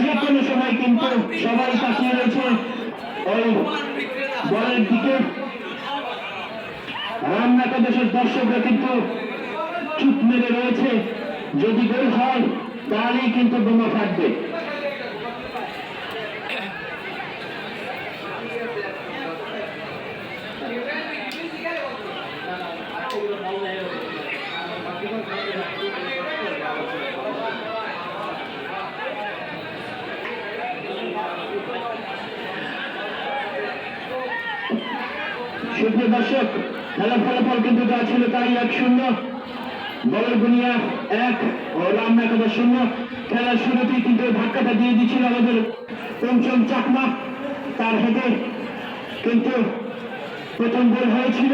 যে কোনো সময় কিন্তু সবাই তাকিয়ে রয়েছে ওই বলের দিকে। রান্নাকা দেশের দর্শকরা কিন্তু চুপ মেরে রয়েছে। যদি গোল হয়, তাহলেই কিন্তু বোমা ফাটবে। সুপ্রিয় দর্শক খেলার ফলাফল কিন্তু যা ছিল তাই এক শূন্য। বলের গুনিয়া এক ও রামনা কাদা শূন্য। খেলার শুরুতেই কিন্তু ধাক্কাটা দিয়ে দিচ্ছিল আমাদের পঞ্চম চাকমা। তার হেঁটে কিন্তু প্রথম গোল হয়েছিল।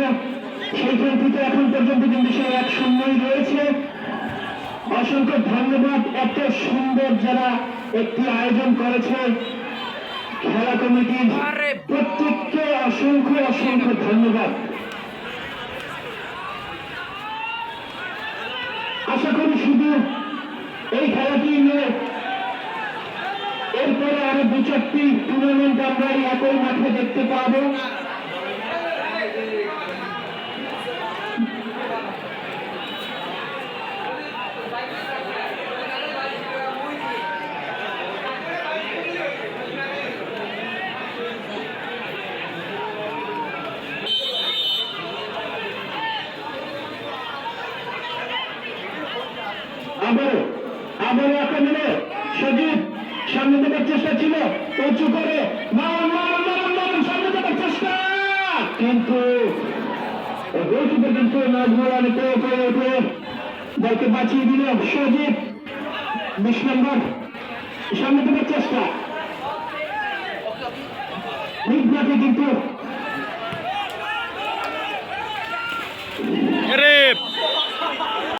সেইখান থেকে এখন পর্যন্ত কিন্তু সে এক শূন্যই রয়েছে। অসংখ্য ধন্যবাদ। এত সুন্দর যারা একটি আয়োজন করেছে খেলা কমিটির প্রত্যেককে অসংখ্য অসংখ্য ধন্যবাদ। আশা করি শুধু এই খেলাটি নয় এরপরে আরও দু চারটি টুর্নামেন্ট আমরা একই মাঠে দেখতে পাবো। আবারও আবারও আক্রমণে সজীব সামনে দেবার চেষ্টা ছিল, উঁচু করে। সামনে চেষ্টা। কিন্তু কিন্তু বাঁচিয়ে দিল সজীব। বিশ নম্বর, সামনে চেষ্টা। কিন্তু